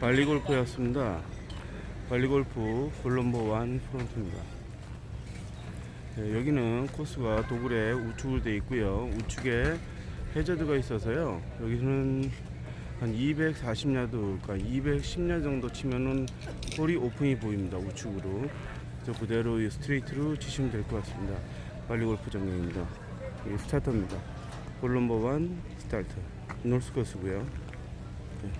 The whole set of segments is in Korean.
발리골프였습니다. 발리골프 콜롬보 완 프론트입니다. 네, 여기는 코스가 도굴에 우측으로 되어 있고요. 우측에 해저드가 있어서요. 여기는 한 240야드, 그러니까 210야드 정도 치면은 홀이 오픈이 보입니다. 우측으로. 그래서 그대로 이 스트레이트로 치시면 될 것 같습니다. 발리골프 정경입니다. 이 스타터입니다. 콜롬보 완 스타트. 노스 코스고요. 네,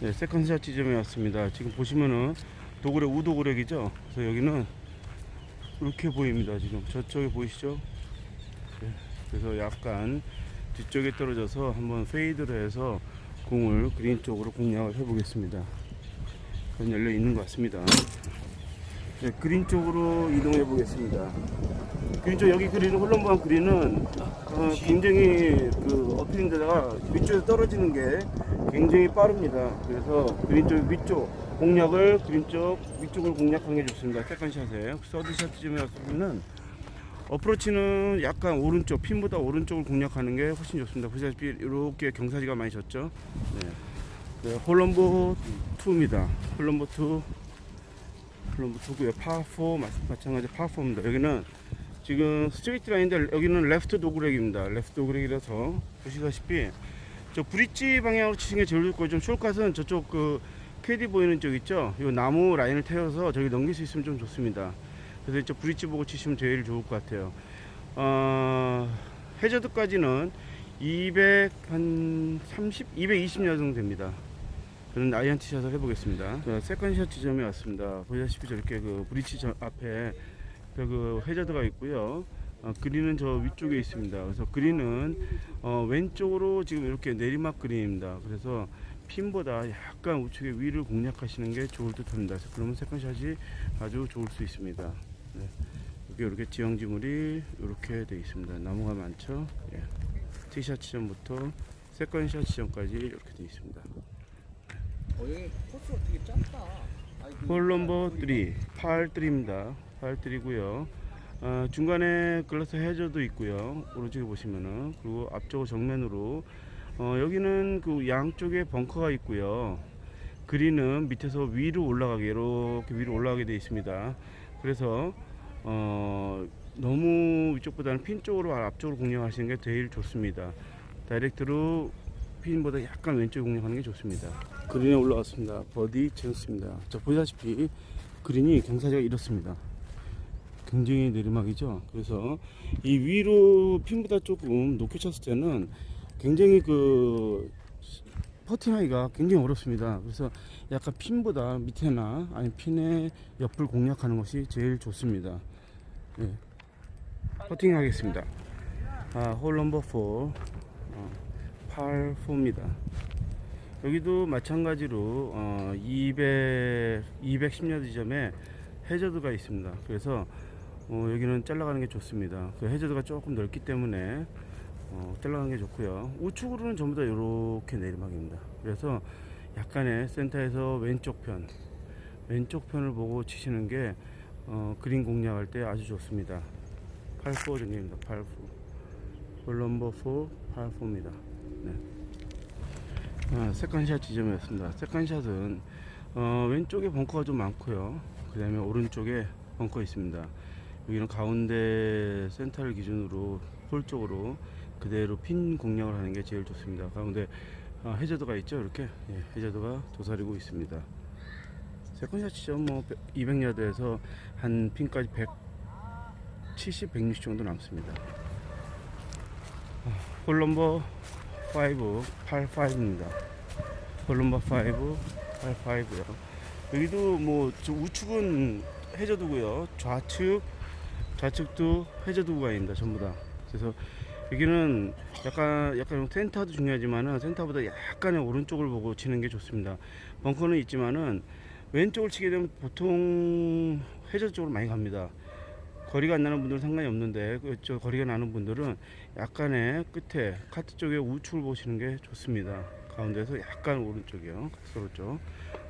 세컨샷 지점에 왔습니다. 지금 보시면은 도굴의 우도굴액이죠. 그래서 여기는 이렇게 보입니다. 지금 저쪽에 보이시죠? 네, 그래서 약간 뒤쪽에 떨어져서 한번 페이드를 해서 공을 그린 쪽으로 공략을 해보겠습니다. 그건 열려 있는 것 같습니다. 네, 그린 쪽으로 이동해 보겠습니다. 그린 쪽 여기 그린은 홀런보한 그린은 어, 굉장히 그 어필인데다가 위쪽에서 떨어지는 게 굉장히 빠릅니다. 그래서 그린 쪽 위쪽 공략을 그린 쪽 위쪽을 공략하는 게 좋습니다. 세컨샷에 서드샷 지점에 왔으면은 어프로치는 약간 오른쪽 핀보다 오른쪽을 공략하는 게 훨씬 좋습니다. 보시다시피 이렇게 경사지가 많이 졌죠. 네. 네, 홀럼보 2입니다. 홀럼보 2 홀럼보 2고요. 파4 마찬가지 파4입니다. 여기는 지금 스트레이트 라인인데 여기는 레프트 도그렉입니다. 레프트 도그렉이라서 보시다시피 저 브릿지 방향으로 치시는 게 제일 좋고 좀 숄컷은 저쪽 그 캐디 보이는 쪽 있죠? 이 나무 라인을 태워서 저기 넘길 수 있으면 좀 좋습니다. 그래서 이쪽 브릿지 보고 치시면 제일 좋을 것 같아요. 어, 해저드까지는 230, 220 야 정도 됩니다. 저는 아이언 티 샷을 해보겠습니다. 자, 세컨샷 지점에 왔습니다. 보시다시피 저렇게 그 브릿지 저 앞에 그 해저드가 있고요. 어, 그린은 저 위쪽에 있습니다. 그래서 그린은 어, 왼쪽으로 지금 이렇게 내리막 그린입니다. 그래서 핀보다 약간 우측에 위를 공략하시는 게 좋을 듯 합니다. 그래서 그러면 세컨샷이 아주 좋을 수 있습니다. 네. 여기 이렇게 지형지물이 이렇게 되어 있습니다. 나무가 많죠. 예. 티샷 지점부터 세컨샷 지점까지 이렇게 되어 있습니다. 어 여기 코스가 되게 짧다. 홀 넘버 3, 팔 3입니다. 팔 3고요. 어, 중간에 글라스 해저도 있고요. 오른쪽에 보시면은 그리고 앞쪽 정면으로 어, 여기는 그 양쪽에 벙커가 있고요. 그린은 밑에서 위로 올라가게 이렇게 위로 올라가게 되어 있습니다. 그래서 어, 너무 위쪽보다는 핀 쪽으로 앞쪽으로 공략하시는 게 제일 좋습니다. 다이렉트로 핀보다 약간 왼쪽 공략하는 게 좋습니다. 그린에 올라왔습니다. 버디 찬스입니다. 자 보시다시피 그린이 경사지가 이렇습니다. 굉장히 내리막이죠. 그래서 이 위로 핀보다 조금 높게 쳤을 때는 굉장히 그 퍼팅하기가 굉장히 어렵습니다. 그래서 약간 핀보다 밑에나 아니 핀의 옆을 공략하는 것이 제일 좋습니다. 예. 퍼팅 하겠습니다. 아, 홀 넘버 4 어, 팔 4입니다. 여기도 마찬가지로 어, 200 210야드 지점에 해저드가 있습니다. 그래서 어, 여기는 잘라가는 게 좋습니다. 그 해저드가 조금 넓기 때문에 어, 잘라가는 게 좋고요. 우측으로는 전부 다 이렇게 내리막입니다. 그래서 약간의 센터에서 왼쪽 편, 왼쪽 편을 보고 치시는 게 어, 그린 공략할 때 아주 좋습니다. 8-4 정도입니다. 8-4. 홀 넘버 4, 8-4입니다. 네. 아, 세컨샷 지점이었습니다. 세컨샷은 어, 왼쪽에 벙커가 좀 많고요. 그 다음에 오른쪽에 벙커 있습니다. 여기는 가운데 센터를 기준으로 홀 쪽으로 그대로 핀 공략을 하는 게 제일 좋습니다. 가운데 어, 해저드가 있죠. 이렇게 예, 해저드가 도사리고 있습니다. 세컨샷 지점 뭐 200야드에서 한 핀까지 170, 160 정도 남습니다. 아, 홀 넘버 5, 85입니다. 홀 넘버 5, 85고요. 여기도 뭐저 우측은 해저드고요. 좌측 좌측도 해저드 구간입니다. 전부 다. 그래서 여기는 약간 약간 센터도 중요하지만은 센터보다 약간의 오른쪽을 보고 치는 게 좋습니다. 벙커는 있지만은 왼쪽을 치게 되면 보통 해저드 쪽으로 많이 갑니다. 거리가 안 나는 분들은 상관이 없는데 그저 거리가 나는 분들은 약간의 끝에 카트 쪽에 우측을 보시는 게 좋습니다. 가운데서 약간 오른쪽이요. 서로 쪽.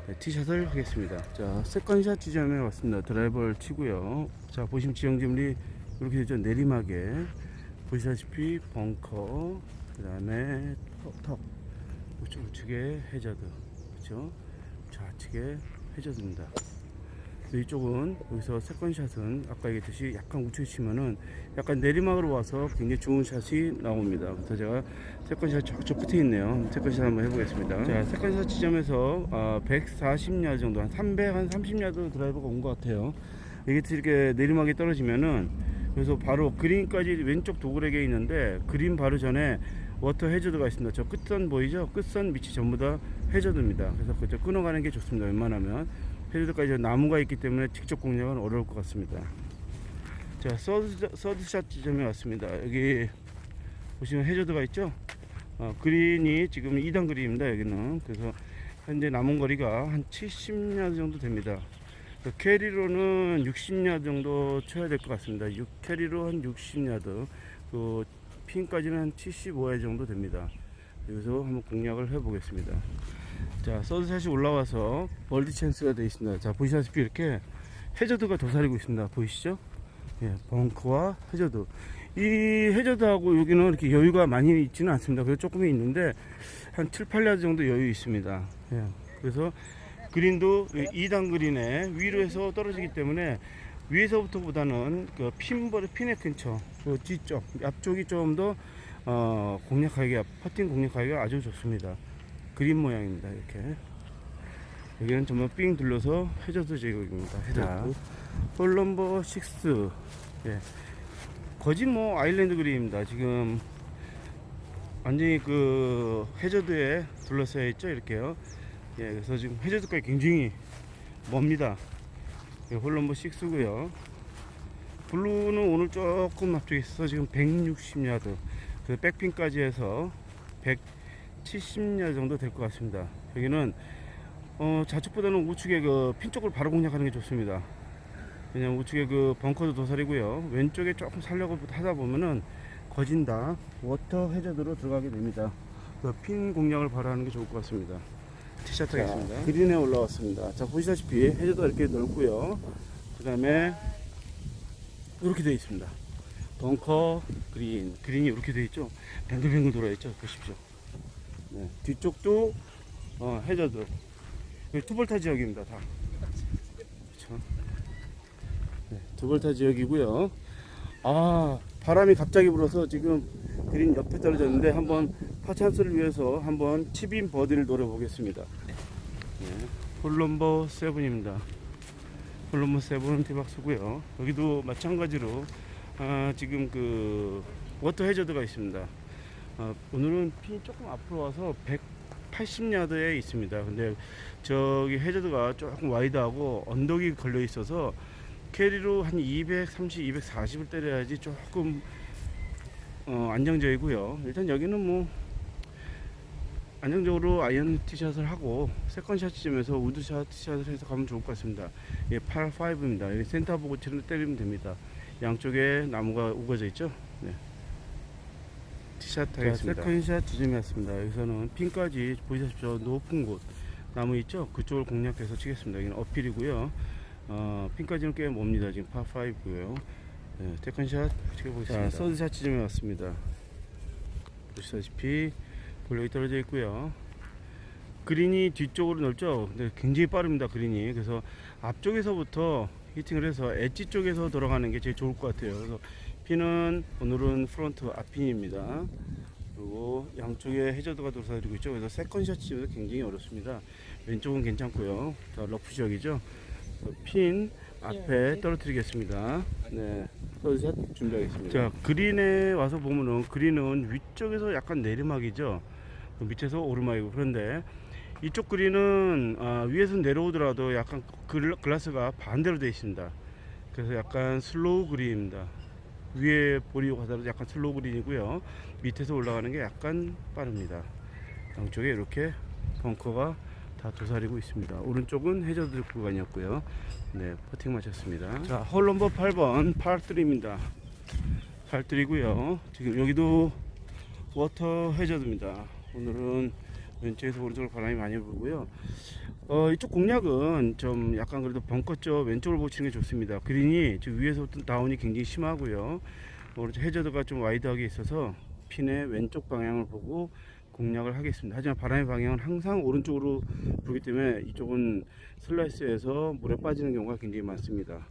네, 티샷을 하겠습니다. 자, 세컨샷 지점에 왔습니다. 드라이버를 치고요. 자, 보시면 지형지물이 이렇게 되죠. 내리막에 보시다시피 벙커, 그 다음에 턱, 턱. 우측, 우측에 해저드 그렇죠 좌측에 해저드입니다 그래서 이쪽은 여기서 세컨샷은 아까 얘기했듯이 약간 우측에 치면은 약간 내리막으로 와서 굉장히 좋은 샷이 나옵니다 그래서 제가 세컨샷 저쪽 끝에 있네요 세컨샷 한번 해보겠습니다 자 세컨샷 지점에서 아, 140야드 정도 한 300, 한 30야드 드라이버가 온 것 같아요 이게 이렇게 내리막이 떨어지면은 그래서 바로 그린까지 왼쪽 도그렉에 있는데 그린 바로 전에 워터 해저드가 있습니다. 저 끝선 보이죠? 끝선 밑이 전부 다 해저드입니다. 그래서 그저 끊어가는 게 좋습니다. 웬만하면 해저드까지 나무가 있기 때문에 직접 공략은 어려울 것 같습니다. 자, 서드, 서드샷 지점에 왔습니다. 여기 보시면 해저드가 있죠? 어, 그린이 지금 2단 그린입니다. 여기는 그래서 현재 남은 거리가 한 70야드 정도 됩니다. 그 캐리로는 60야드 정도 쳐야 될 것 같습니다. 6 캐리로 한 60야드, 그 핀까지는 한 75야드 정도 됩니다. 여기서 한번 공략을 해보겠습니다. 자, 서드샷이 올라와서 벌디 찬스가 되어 있습니다. 자, 보시다시피 이렇게 해저드가 도사리고 있습니다. 보이시죠? 예, 벙커와 해저드. 이 해저드하고 여기는 이렇게 여유가 많이 있지는 않습니다. 그래서 조금은 있는데 한 7, 8야드 정도 여유 있습니다. 예, 그래서 그린도 2단 그린에 위로 해서 떨어지기 때문에 위에서부터 보다는 그 핀벌 핀의 근처 그 뒤쪽 앞쪽이 좀더 어, 공략하기가 퍼팅 공략하기가 아주 좋습니다. 그린 모양입니다 이렇게 여기는 정말 삥 둘러서 해저드 제국입니다. 해저드 홀 넘버 6 예. 거진 뭐 아일랜드 그린입니다. 지금 완전히 그 해저드에 둘러싸여 있죠 이렇게요. 예, 그래서 지금 해저드까지 굉장히 멉니다. 예, 홀 넘버 6고요. 블루는 오늘 조금 앞쪽에 있어서 지금 160야드, 그 백핀까지 해서 170야드 정도 될 것 같습니다. 여기는 어, 좌측보다는 우측에 그 핀 쪽을 바로 공략하는 게 좋습니다. 왜냐면 우측에 그 벙커도 도사리고요. 왼쪽에 조금 살려고 하다 보면은 거진다 워터 해저드로 들어가게 됩니다. 그핀 공략을 바로 하는 게 좋을 것 같습니다. 티샷 하겠습니다. 그린에 올라왔습니다. 자, 보시다시피 해저드가 이렇게 넓고요. 그 다음에 이렇게 되어 있습니다. 벙커, 그린. 그린이 이렇게 되어 있죠. 뱅글뱅글 돌아 있죠. 보십시오. 네. 뒤쪽도 어, 해저드. 투볼타 지역입니다. 다. 그렇죠. 네, 투볼타 지역이고요. 아, 바람이 갑자기 불어서 지금 그린 옆에 떨어졌는데 한번 파찬스를 위해서 한번 칩인 버디를 노려보겠습니다. 네, 홀럼버 세븐입니다. 홀럼버 세븐 티박스고요. 여기도 마찬가지로 아, 지금 그 워터 해저드가 있습니다. 아, 오늘은 핀 조금 앞으로 와서 180야드에 있습니다. 근데 저기 해저드가 조금 와이드하고 언덕이 걸려 있어서 캐리로 한 230, 240을 때려야지 조금 어, 안정적이고요. 일단 여기는 뭐 안정적으로 아이언 티샷을 하고 세컨샷 지점에서 우드샷 티샷을 해서 가면 좋을 것 같습니다. 예, 8, 5입니다. 여기 센터 보고 치는 때리면 됩니다. 양쪽에 나무가 우거져 있죠. 네. 티샷 하겠습니다. 세컨샷 지점에 왔습니다. 여기서는 핀까지 저 높은 곳 나무 있죠? 그쪽을 공략해서 치겠습니다. 여기는 어필이고요. 어, 핀까지는 꽤 멉니다. 지금 파5고요. 네, 세컨샷 찍어보겠습니다. 자, 서드샷 지점에 왔습니다. 보시다시피 볼력이 떨어져 있고요. 그린이 뒤쪽으로 넓죠. 근데 굉장히 빠릅니다. 그린이. 그래서 앞쪽에서부터 히팅을 해서 엣지 쪽에서 돌아가는 게 제일 좋을 것 같아요. 그래서 핀은 오늘은 프론트 앞핀입니다. 그리고 양쪽에 해저드가 돌아다니고 있죠. 그래서 세컨샷 치면서 굉장히 어렵습니다. 왼쪽은 괜찮고요. 더 러프 지역이죠. 핀 앞에 떨어뜨리겠습니다. 네. 서드샷 준비하겠습니다. 자, 그린에 와서 보면은 그린은 위쪽에서 약간 내리막이죠. 그 밑에서 오르막이고 그런데 이쪽 그린은 아, 위에서 내려오더라도 약간 글, 글라스가 반대로 되어 있습니다. 그래서 약간 슬로우 그린입니다. 위에 볼이 가더라도 약간 슬로우 그린이고요. 밑에서 올라가는 게 약간 빠릅니다. 양쪽에 이렇게 벙커가 다 도사리고 있습니다. 오른쪽은 해저드 구간이었고요. 네, 퍼팅 마쳤습니다. 자, 홀 넘버 8번 팔3입니다. 팔3고요. 지금 여기도 워터 해저드입니다. 오늘은 왼쪽에서 오른쪽으로 바람이 많이 불고요. 어, 이쪽 공략은 좀 약간 그래도 벙커 쪽 왼쪽을 보고 치는 게 좋습니다. 그린이 지금 위에서부터 다운이 굉장히 심하고요. 오른쪽 해저드가 좀 와이드하게 있어서 핀의 왼쪽 방향을 보고 공략을 하겠습니다. 하지만 바람의 방향은 항상 오른쪽으로 불기 때문에 이쪽은 슬라이스에서 물에 빠지는 경우가 굉장히 많습니다.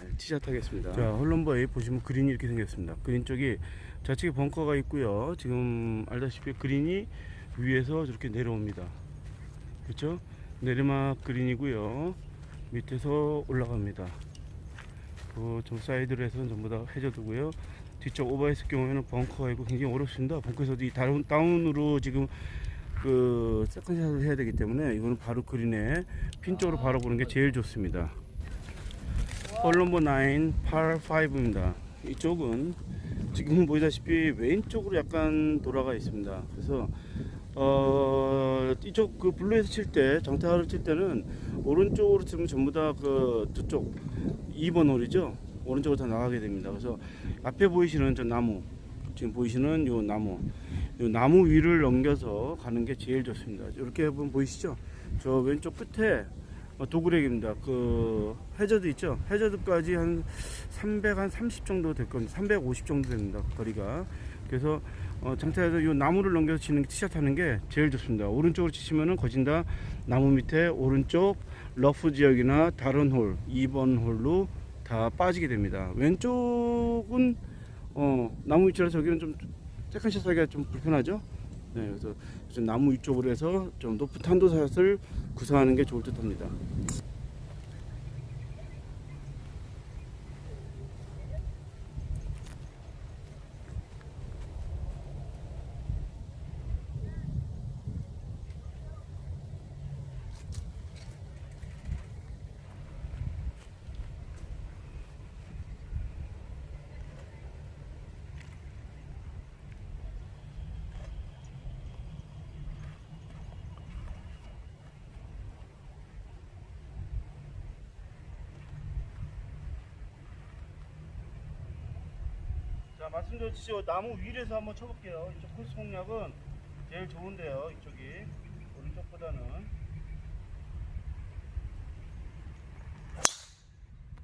네, 티샷 하겠습니다. 자, 홀런버에 보시면 그린이 이렇게 생겼습니다. 그린 쪽이 좌측에 벙커가 있고요. 지금 알다시피 그린이 위에서 저렇게 내려옵니다. 그렇죠? 내리막 그린이고요. 밑에서 올라갑니다. 그좀 사이드로 해서 전부 다 해저드고요. 뒤쪽 오버했을 경우에는 벙커가 있고 굉장히 어렵습니다. 벙커에서도 이 다운, 다운으로 지금 그 세컨샷을 해야 되기 때문에 이거는 바로 그린에 핀 쪽으로 바로 보는 게 제일 좋습니다. 홀 넘버 9 par 5입니다. 이쪽은 지금 보이다시피 왼쪽으로 약간 돌아가 있습니다. 그래서 어 이쪽 그 블루에서 칠때 정타를 칠 때는 오른쪽으로 치면 전부 다 그 저쪽 2번 홀이죠. 오른쪽으로 다 나가게 됩니다. 그래서 앞에 보이시는 저 나무 지금 보이시는 요 나무 요 나무 위를 넘겨서 가는 게 제일 좋습니다. 이렇게 보면 보이시죠? 저 왼쪽 끝에 어, 도그렉입니다. 그 해저드 있죠? 해저드까지 한 300, 한 30 정도 될 겁니다. 350 정도 됩니다. 거리가. 그래서 어, 장타에서 이 나무를 넘겨서 치는 티샷 하는 게 제일 좋습니다. 오른쪽으로 치시면은 거진다 나무 밑에 오른쪽 러프 지역이나 다른 홀, 2번 홀로 다 빠지게 됩니다. 왼쪽은 어, 나무 위치라 저기는 좀 세컨샷 하기가 좀 불편하죠. 네, 그래서 좀 나무 위쪽으로 해서 좀 높은 탄도샷을 구사하는 게 좋을 듯합니다. 자 말씀드렸듯이 나무 위에서 한번 쳐볼게요. 이쪽 코스 공략은 제일 좋은데요. 이쪽이 오른쪽보다는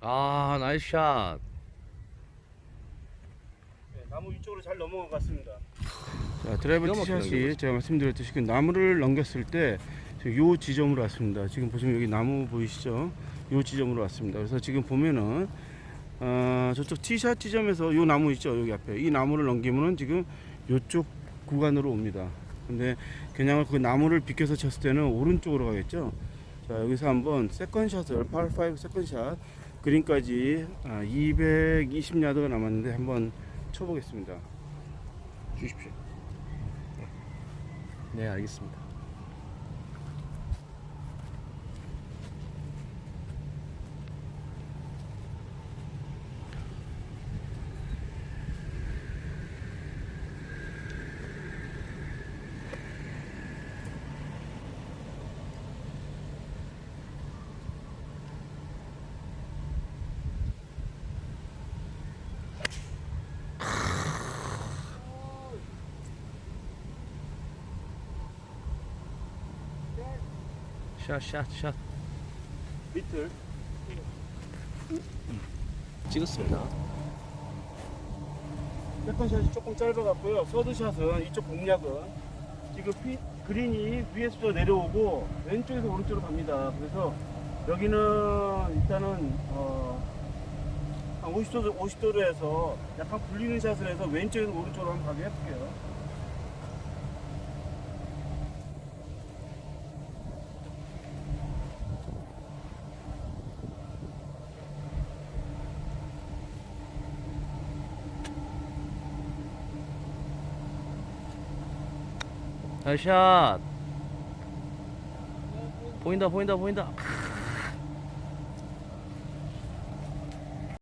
아 나이스 샷. 네, 나무 위쪽으로 잘 넘어간 것 같습니다. 자 드라이버 티샷이. 제가 말씀드렸듯이 그 나무를 넘겼을 때 요 지점으로 왔습니다. 지금 보시면 여기 나무 보이시죠? 요 지점으로 왔습니다. 그래서 지금 보면은 어, 저쪽 티샷 지점에서 요 나무 있죠? 여기 앞에 이 나무를 넘기면은 지금 요쪽 구간으로 옵니다. 근데 그냥 그 나무를 비껴서 쳤을 때는 오른쪽으로 가겠죠? 자 여기서 한번 세컨샷을 par5 세컨샷 그린까지 아, 220야드가 남았는데 한번 쳐보겠습니다. 주십시오. 네 알겠습니다. 샷샷 샷. 밑을 찍었습니다. 세컨샷이 조금 짧아갖고요. 서드샷은 이쪽 공략은 지금 피, 그린이 위에서 내려오고 왼쪽에서 오른쪽으로 갑니다. 그래서 여기는 일단은 어, 한 50도, 50도로 해서 약간 굴리는 샷을 해서 왼쪽에서 오른쪽으로 한번 가게 해볼게요. 나이스 샷. 보인다 보인다 보인다.